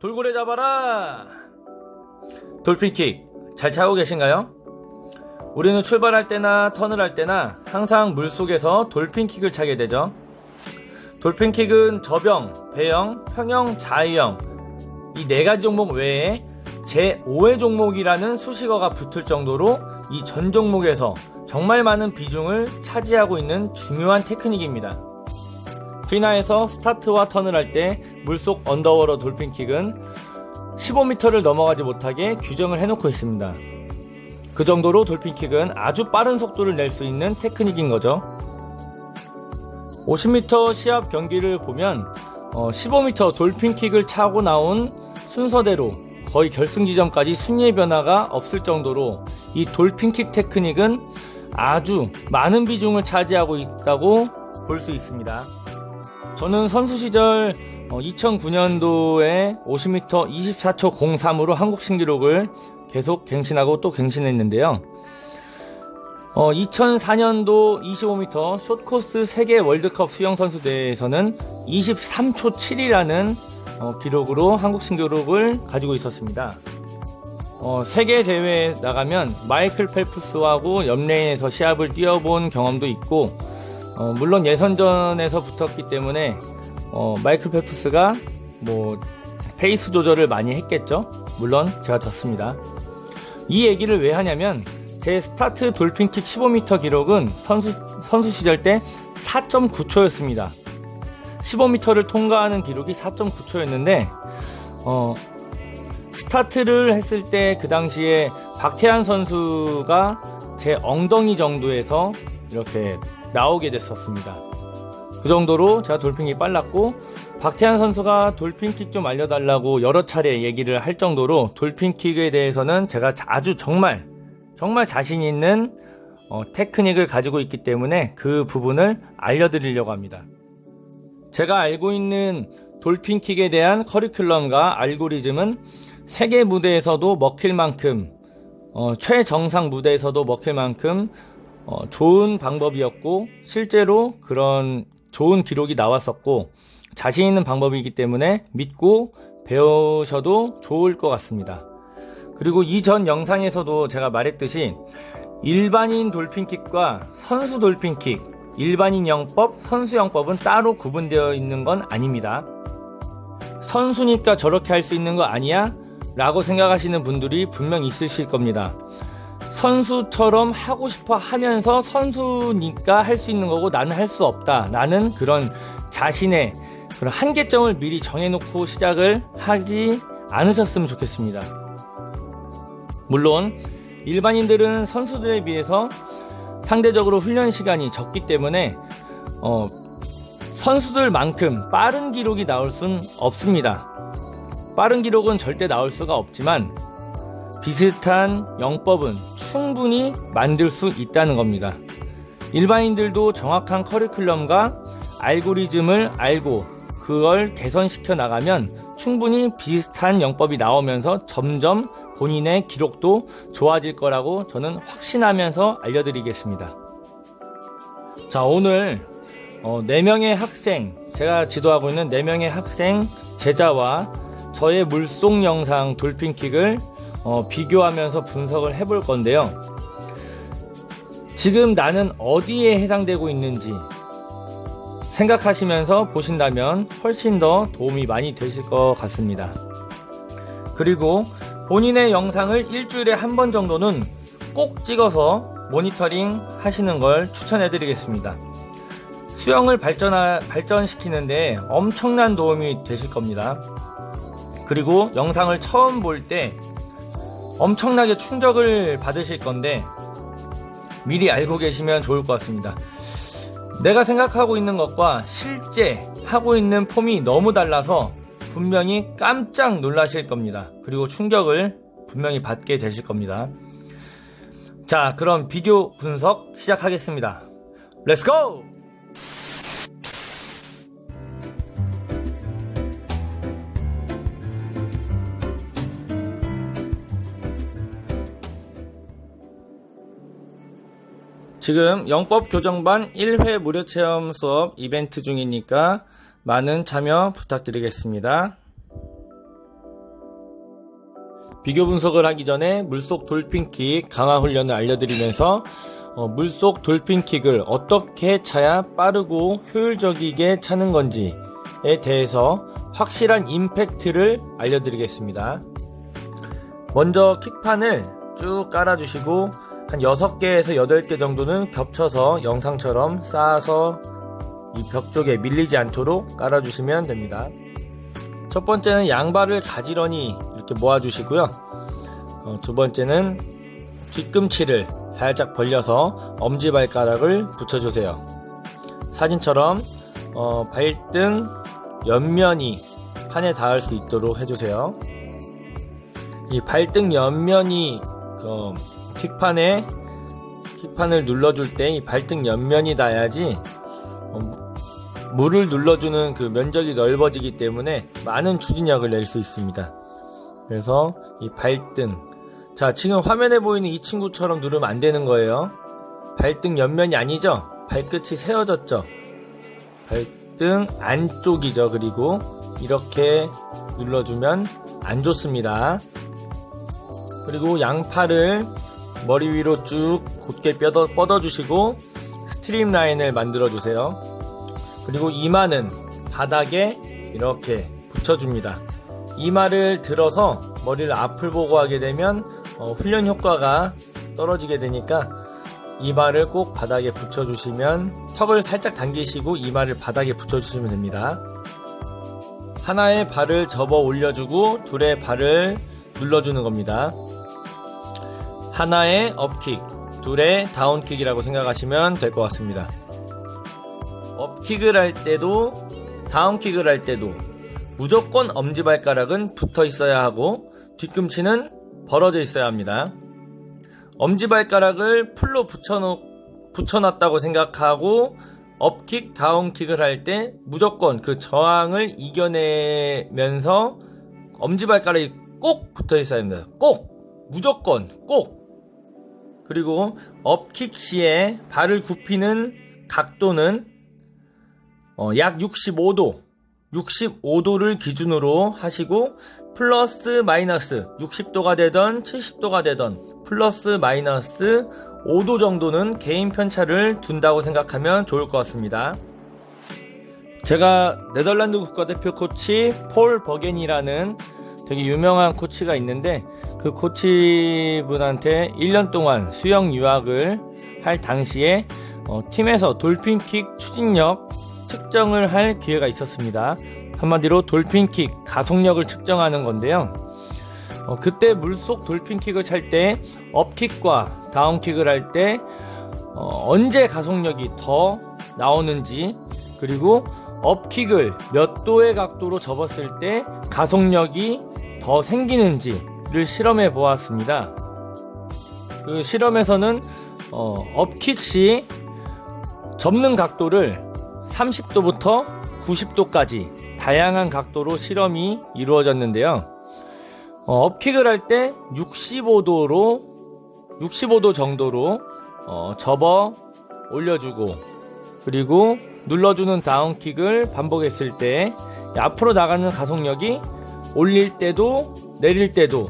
돌고래 잡아라! 돌핀킥 잘 차고 계신가요? 우리는 출발할 때나 턴을 할 때나 항상 물 속에서 돌핀킥을 차게 되죠. 돌핀킥은 저병, 배영, 평영, 자유형 이네 가지 종목 외에 제5의 종목이라는 수식어가 붙을 정도로 이 전 종목에서 정말 많은 비중을 차지하고 있는 중요한 테크닉입니다. 피나에서 스타트와 턴을 할 때 물속 언더워러 돌핀킥은 15m를 넘어가지 못하게 규정을 해놓고 있습니다. 그 정도로 돌핀킥은 아주 빠른 속도를 낼 수 있는 테크닉인 거죠. 50m 시합 경기를 보면 어, 15m 돌핀킥을 차고 나온 순서대로 거의 결승 지점까지 순위의 변화가 없을 정도로 이 돌핀킥 테크닉은 아주 많은 비중을 차지하고 있다고 볼 수 있습니다. 저는 선수 시절 2009년도에 50m 24초 03으로 한국 신기록을 계속 갱신하고 또 갱신했는데요. 어, 2004년도 25m 숏코스 세계 월드컵 수영 선수 대회에서는 23초 7이라는 어, 기록으로 한국 신기록을 가지고 있었습니다. 어, 세계 대회에 나가면 마이클 펠프스하고 옆레인에서 시합을 뛰어본 경험도 있고 어, 물론 예선전에서 붙었기 때문에 어, 마이클 펠프스가 뭐 페이스 조절을 많이 했겠죠. 물론 제가 졌습니다. 이 얘기를 왜 하냐면 제 스타트 돌핀킥 15m 기록은 선수, 선수 시절 때 4.9초였습니다. 15m를 통과하는 기록이 4.9초였는데 어, 스타트를 했을 때 그 당시에 박태환 선수가 제 엉덩이 정도에서 이렇게 나오게 됐었습니다. 그 정도로 제가 돌핀이 빨랐고 박태환 선수가 돌핀킥 좀 알려달라고 여러 차례 얘기를 할 정도로 돌핀킥에 대해서는 제가 아주 정말 정말 자신 있는 어, 테크닉을 가지고 있기 때문에 그 부분을 알려드리려고 합니다. 제가 알고 있는 돌핀킥에 대한 커리큘럼과 알고리즘은 세계 무대에서도 먹힐 만큼 어, 최정상 무대에서도 먹힐 만큼 어, 좋은 방법이었고 실제로 그런 좋은 기록이 나왔었고 자신 있는 방법이기 때문에 믿고 배우셔도 좋을 것 같습니다. 그리고 이전 영상에서도 제가 말했듯이 일반인 돌핀킥과 선수 돌핀킥, 일반인 영법, 선수 영법은 따로 구분되어 있는 건 아닙니다. 선수니까 저렇게 할 수 있는 거 아니야? 라고 생각하시는 분들이 분명 있으실 겁니다. 선수처럼 하고 싶어 하면서 선수니까 할 수 있는 거고 나는 할 수 없다. 나는 그런 자신의 그런 한계점을 미리 정해놓고 시작을 하지 않으셨으면 좋겠습니다. 물론 일반인들은 선수들에 비해서 상대적으로 훈련 시간이 적기 때문에 어, 선수들만큼 빠른 기록이 나올 순 없습니다. 빠른 기록은 절대 나올 수가 없지만 비슷한 영법은 충분히 만들 수 있다는 겁니다. 일반인들도 정확한 커리큘럼과 알고리즘을 알고 그걸 개선시켜 나가면 충분히 비슷한 영법이 나오면서 점점 본인의 기록도 좋아질 거라고 저는 확신하면서 알려드리겠습니다. 자, 오늘 어, 4명의 학생, 제가 지도하고 있는 4명의 학생 제자와 저의 물속 영상 돌핀킥을 어, 비교하면서 분석을 해볼 건데요. 지금 나는 어디에 해당되고 있는지 생각하시면서 보신다면 훨씬 더 도움이 많이 되실 것 같습니다. 그리고 본인의 영상을 일주일에 한 번 정도는 꼭 찍어서 모니터링 하시는 걸 추천해 드리겠습니다. 수영을 발전하, 발전시키는데 엄청난 도움이 되실 겁니다. 그리고 영상을 처음 볼 때 엄청나게 충격을 받으실 건데 미리 알고 계시면 좋을 것 같습니다. 내가 생각하고 있는 것과 실제 하고 있는 폼이 너무 달라서 분명히 깜짝 놀라실 겁니다. 그리고 충격을 분명히 받게 되실 겁니다. 자, 그럼 비교 분석 시작하겠습니다. 렛츠고! 지금 영법 교정반 1회 무료 체험 수업 이벤트 중이니까 많은 참여 부탁드리겠습니다. 비교 분석을 하기 전에 물속 돌핀킥 강화 훈련을 알려드리면서 어, 물속 돌핀킥을 어떻게 차야 빠르고 효율적이게 차는 건지에 대해서 확실한 임팩트를 알려드리겠습니다. 먼저 킥판을 쭉 깔아주시고 한 6개에서 8개 정도는 겹쳐서 영상처럼 쌓아서 이 벽 쪽에 밀리지 않도록 깔아주시면 됩니다. 첫 번째는 양발을 가지런히 이렇게 모아주시고요. 어, 두 번째는 뒤꿈치를 살짝 벌려서 엄지발가락을 붙여주세요. 사진처럼 어, 발등 옆면이 판에 닿을 수 있도록 해주세요. 이 발등 옆면이 어, 킥판에 킥판을 눌러줄 때 이 발등 옆면이 닿아야지 어, 물을 눌러주는 그 면적이 넓어지기 때문에 많은 추진력을 낼 수 있습니다. 그래서 이 발등 자 지금 화면에 보이는 이 친구처럼 누르면 안 되는 거예요. 발등 옆면이 아니죠? 발끝이 세워졌죠? 발등 안쪽이죠. 그리고 이렇게 눌러주면 안 좋습니다. 그리고 양팔을 머리 위로 쭉 곧게 뻗어, 뻗어주시고 스트림 라인을 만들어 주세요. 그리고 이마는 바닥에 이렇게 붙여줍니다. 이마를 들어서 머리를 앞을 보고 하게 되면 어, 훈련 효과가 떨어지게 되니까 이마를 꼭 바닥에 붙여주시면 턱을 살짝 당기시고 이마를 바닥에 붙여주시면 됩니다. 하나의 발을 접어 올려주고 둘의 발을 눌러주는 겁니다. 하나의 업킥, 둘의 다운킥이라고 생각하시면 될 것 같습니다. 업킥을 할 때도 다운킥을 할 때도 무조건 엄지발가락은 붙어 있어야 하고 뒤꿈치는 벌어져 있어야 합니다. 엄지발가락을 풀로 붙여놓, 붙여놨다고 생각하고 업킥, 다운킥을 할 때 무조건 그 저항을 이겨내면서 엄지발가락이 꼭 붙어 있어야 합니다. 꼭! 무조건! 꼭! 그리고 업킥 시에 발을 굽히는 각도는 어, 약 65도, 65도를 기준으로 하시고 플러스 마이너스 60도가 되던 70도가 되던 플러스 마이너스 5도 정도는 개인 편차를 둔다고 생각하면 좋을 것 같습니다. 제가 네덜란드 국가대표 코치 폴 버겐이라는 되게 유명한 코치가 있는데 그 코치분한테 1년 동안 수영 유학을 할 당시에 어, 팀에서 돌핀킥 추진력 측정을 할 기회가 있었습니다. 한마디로 돌핀킥 가속력을 측정하는 건데요. 어, 그때 물속 돌핀킥을 찰 때 업킥과 다운킥을 할때 어, 언제 가속력이 더 나오는지 그리고 업킥을 몇 도의 각도로 접었을 때 가속력이 더 생기는지 를 실험해 보았습니다. 그 실험에서는 어, 업킥 시 접는 각도를 30도부터 90도까지 다양한 각도로 실험이 이루어졌는데요. 어, 업킥을 할 때 65도로 65도 정도로 어, 접어 올려주고 그리고 눌러주는 다운킥을 반복했을 때 앞으로 나가는 가속력이 올릴 때도 내릴 때도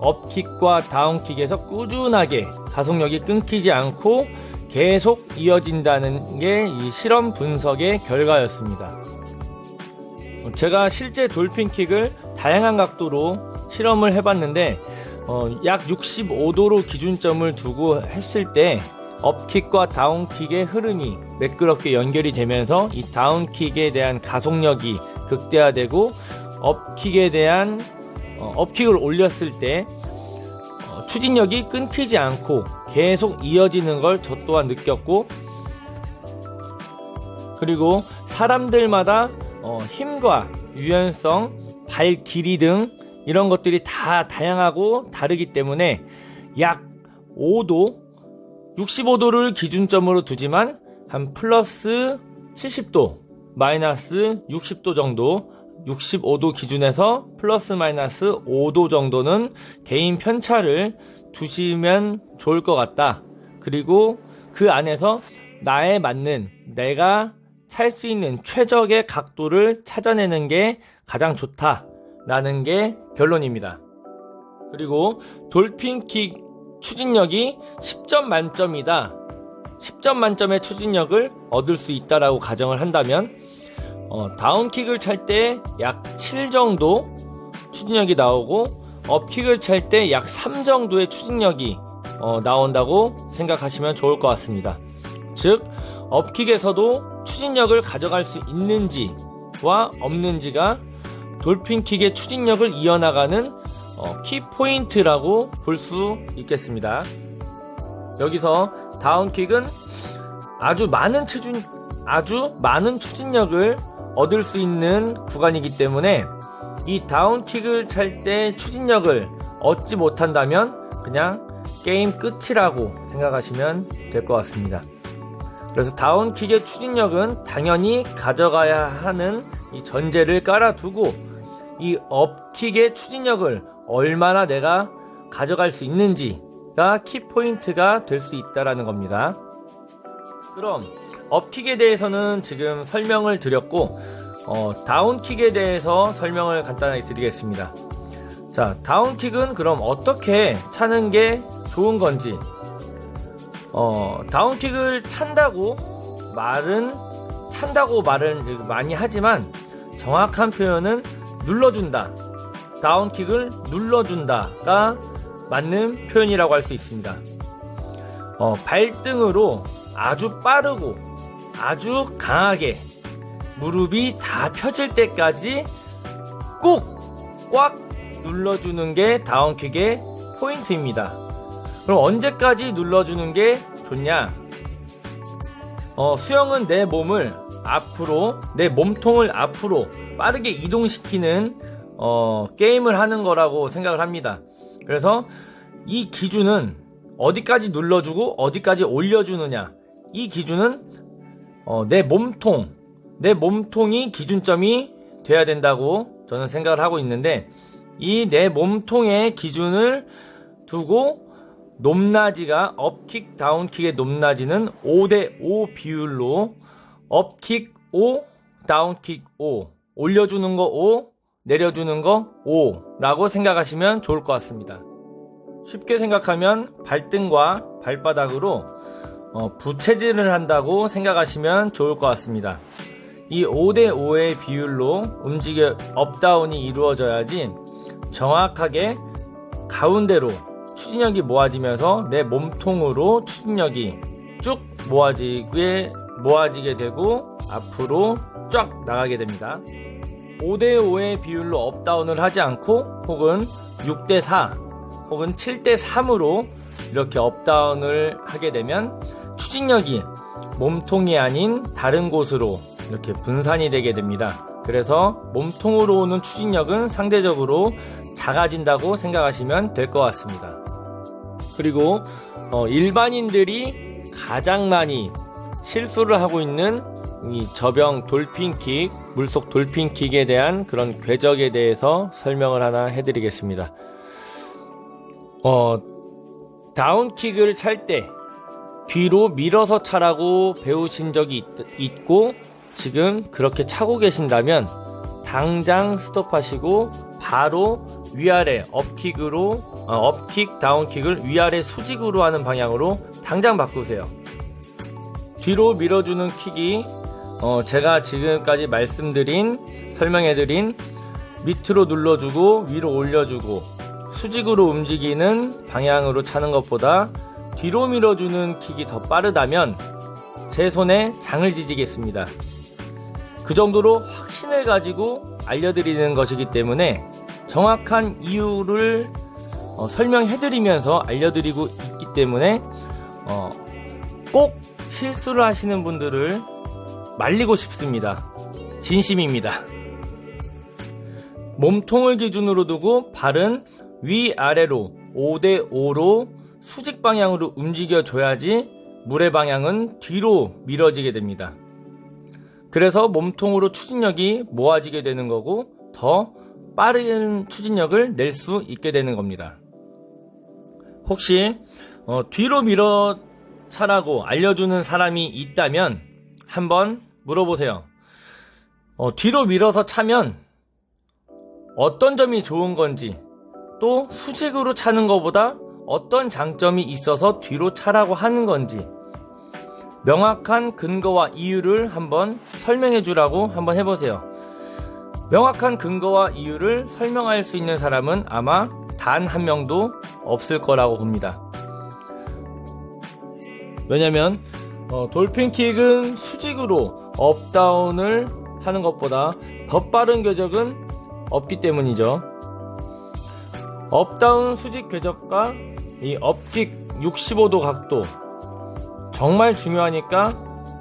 업킥과 다운킥에서 꾸준하게 가속력이 끊기지 않고 계속 이어진다는 게 이 실험 분석의 결과였습니다. 제가 실제 돌핀킥을 다양한 각도로 실험을 해봤는데 어, 약 65도로 기준점을 두고 했을 때 업킥과 다운킥의 흐름이 매끄럽게 연결이 되면서 이 다운킥에 대한 가속력이 극대화되고 업킥에 대한 어, 업킥을 올렸을 때 어, 추진력이 끊기지 않고 계속 이어지는 걸 저 또한 느꼈고 그리고 사람들마다 어, 힘과 유연성, 발 길이 등 이런 것들이 다 다양하고 다르기 때문에 약 5도, 65도를 기준점으로 두지만 한 플러스 70도, 마이너스 60도 정도 65도 기준에서 플러스 마이너스 5도 정도는 개인 편차를 두시면 좋을 것 같다. 그리고 그 안에서 나에 맞는 내가 찰 수 있는 최적의 각도를 찾아내는 게 가장 좋다 라는 게 결론입니다. 그리고 돌핀킥 추진력이 10점 만점이다. 10점 만점의 추진력을 얻을 수 있다라고 가정을 한다면 어, 다운킥을 찰 때 약 7 정도 추진력이 나오고 업킥을 찰 때 약 3 정도의 추진력이 어, 나온다고 생각하시면 좋을 것 같습니다. 즉 업킥에서도 추진력을 가져갈 수 있는지와 없는지가 돌핀킥의 추진력을 이어나가는 어, 키포인트라고 볼 수 있겠습니다. 여기서 다운킥은 아주 많은 체중, 아주 많은 추진력을 얻을 수 있는 구간이기 때문에 이 다운킥을 찰 때 추진력을 얻지 못한다면 그냥 게임 끝이라고 생각하시면 될 것 같습니다. 그래서 다운킥의 추진력은 당연히 가져가야 하는 이 전제를 깔아두고 이 업킥의 추진력을 얼마나 내가 가져갈 수 있는지가 키포인트가 될 수 있다라는 겁니다. 그럼 업킥에 대해서는 지금 설명을 드렸고 어, 다운킥에 대해서 설명을 간단하게 드리겠습니다. 자, 다운킥은 그럼 어떻게 차는 게 좋은 건지 어, 다운킥을 찬다고 말은 찬다고 말은 많이 하지만 정확한 표현은 눌러준다. 다운킥을 눌러준다가 맞는 표현이라고 할 수 있습니다. 어, 발등으로 아주 빠르고 아주 강하게 무릎이 다 펴질 때까지 꾹 꽉 눌러주는 게 다운킥의 포인트입니다. 그럼 언제까지 눌러주는 게 좋냐? 어, 수영은 내 몸을 앞으로, 내 몸통을 앞으로 빠르게 이동시키는 어, 게임을 하는 거라고 생각을 합니다. 그래서 이 기준은 어디까지 눌러주고 어디까지 올려주느냐. 이 기준은 어, 내 몸통, 내 몸통이 기준점이 돼야 된다고 저는 생각을 하고 있는데 이 내 몸통의 기준을 두고 높낮이가 업킥 다운킥의 높낮이는 5대5 비율로 업킥 5 다운킥 5 올려주는 거 5 내려주는 거 5 라고 생각하시면 좋을 것 같습니다. 쉽게 생각하면 발등과 발바닥으로 어, 부채질을 한다고 생각하시면 좋을 것 같습니다. 이 5대5의 비율로 움직여 업다운이 이루어져야지 정확하게 가운데로 추진력이 모아지면서 내 몸통으로 추진력이 쭉 모아지게, 모아지게 되고 앞으로 쫙 나가게 됩니다. 5대5의 비율로 업다운을 하지 않고 혹은 6대4 혹은 7대3으로 이렇게 업다운을 하게 되면 추진력이 몸통이 아닌 다른 곳으로 이렇게 분산이 되게 됩니다. 그래서 몸통으로 오는 추진력은 상대적으로 작아진다고 생각하시면 될 것 같습니다. 그리고 어, 일반인들이 가장 많이 실수를 하고 있는 이 저병 돌핀킥, 물속 돌핀킥에 대한 그런 궤적에 대해서 설명을 하나 해드리겠습니다. 어, 다운킥을 찰 때 뒤로 밀어서 차라고 배우신 적이 있, 고 지금 그렇게 차고 계신다면 당장 스톱하시고 바로 위아래 업킥으로 어, 업킥 다운킥을 위아래 수직으로 하는 방향으로 당장 바꾸세요. 뒤로 밀어주는 킥이 어, 제가 지금까지 말씀드린 설명해드린 밑으로 눌러주고 위로 올려주고 수직으로 움직이는 방향으로 차는 것보다 뒤로 밀어주는 킥이 더 빠르다면 제 손에 장을 지지겠습니다. 그 정도로 확신을 가지고 알려드리는 것이기 때문에 정확한 이유를 어, 설명해드리면서 알려드리고 있기 때문에 어, 꼭 실수를 하시는 분들을 말리고 싶습니다. 진심입니다. 몸통을 기준으로 두고 발은 위아래로 5대5로 수직 방향으로 움직여줘야지 물의 방향은 뒤로 밀어지게 됩니다. 그래서 몸통으로 추진력이 모아지게 되는 거고 더 빠른 추진력을 낼 수 있게 되는 겁니다. 혹시 어, 뒤로 밀어 차라고 알려주는 사람이 있다면 한번 물어보세요. 어, 뒤로 밀어서 차면 어떤 점이 좋은 건지 또 수직으로 차는 것보다 어떤 장점이 있어서 뒤로 차라고 하는 건지 명확한 근거와 이유를 한번 설명해 주라고 한번 해보세요. 명확한 근거와 이유를 설명할 수 있는 사람은 아마 단 한 명도 없을 거라고 봅니다. 왜냐면 어, 돌핀킥은 수직으로 업다운을 하는 것보다 더 빠른 궤적은 없기 때문이죠. 업다운 수직 궤적과 이 업킥 65도 각도 정말 중요하니까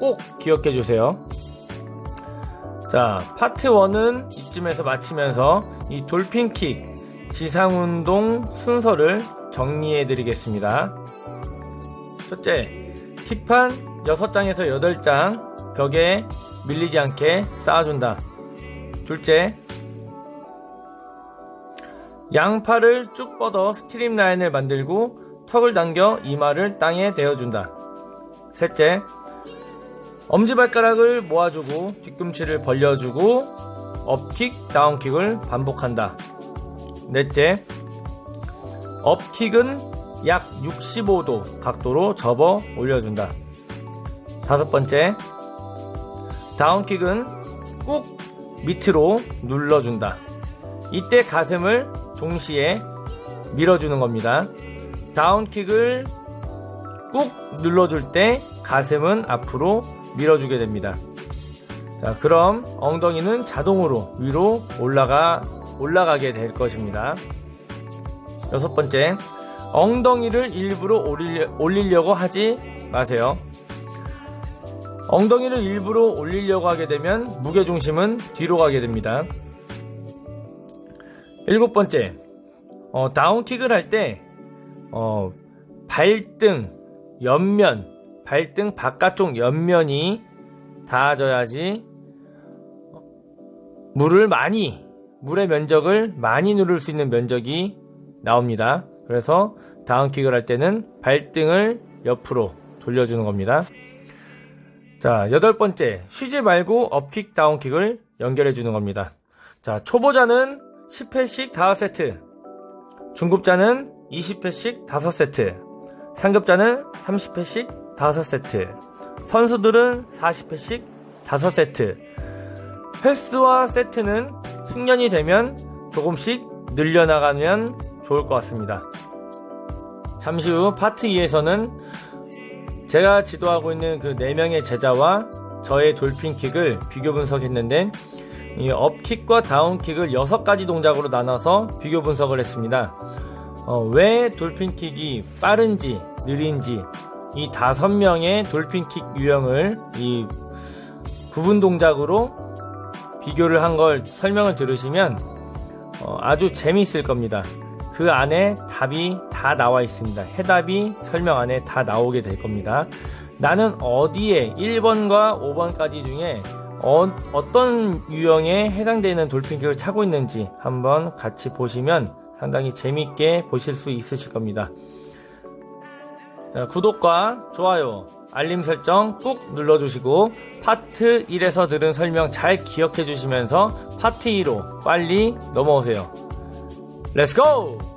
꼭 기억해 주세요. 자, 파트 1은 이쯤에서 마치면서 이 돌핀킥 지상운동 순서를 정리해 드리겠습니다. 첫째, 킥판 6장에서 8장 벽에 밀리지 않게 쌓아준다. 둘째, 양팔을 쭉 뻗어 스트림 라인을 만들고 턱을 당겨 이마를 땅에 대어준다. 셋째, 엄지발가락을 모아주고 뒤꿈치를 벌려주고 업킥, 다운킥을 반복한다. 넷째, 업킥은 약 65도 각도로 접어 올려준다. 다섯 번째, 다운킥은 꾹 밑으로 눌러준다. 이때 가슴을 동시에 밀어주는 겁니다. 다운킥을 꾹 눌러줄 때 가슴은 앞으로 밀어주게 됩니다. 자, 그럼 엉덩이는 자동으로 위로 올라가, 올라가게 될 것입니다. 여섯 번째, 엉덩이를 일부러 올리려, 올리려고 하지 마세요. 엉덩이를 일부러 올리려고 하게 되면 무게중심은 뒤로 가게 됩니다. 일곱 번째, 어, 다운킥을 할 때, 어, 발등, 옆면, 발등 바깥쪽 옆면이 닿아져야지 물을 많이, 물의 면적을 많이 누를 수 있는 면적이 나옵니다. 그래서 다운킥을 할 때는 발등을 옆으로 돌려주는 겁니다. 자, 여덟 번째, 쉬지 말고 업킥, 다운킥을 연결해 주는 겁니다. 자, 초보자는 10회씩 5세트, 중급자는 20회씩 5세트, 상급자는 30회씩 5세트, 선수들은 40회씩 5세트. 횟수와 세트는 숙련이 되면 조금씩 늘려나가면 좋을 것 같습니다. 잠시 후 파트 2에서는 제가 지도하고 있는 그 4명의 제자와 저의 돌핀킥을 비교 분석했는데 이 업킥과 다운킥을 6가지 동작으로 나눠서 비교 분석을 했습니다. 어, 왜 돌핀킥이 빠른지 느린지 이 5명의 돌핀킥 유형을 이 구분 동작으로 비교를 한 걸 설명을 들으시면 어, 아주 재미있을 겁니다. 그 안에 답이 다 나와 있습니다. 해답이 설명 안에 다 나오게 될 겁니다. 나는 어디에 1번과 5번까지 중에 어, 떤 유형에 해당되는 돌핀킥을 차고 있는지 한번 같이 보시면 상당히 재밌게 보실 수 있으실 겁니다. 자, 구독과 좋아요, 알림 설정 꾹 눌러주시고 파트 1에서 들은 설명 잘 기억해 주시면서 파트 2로 빨리 넘어오세요. 렛츠고!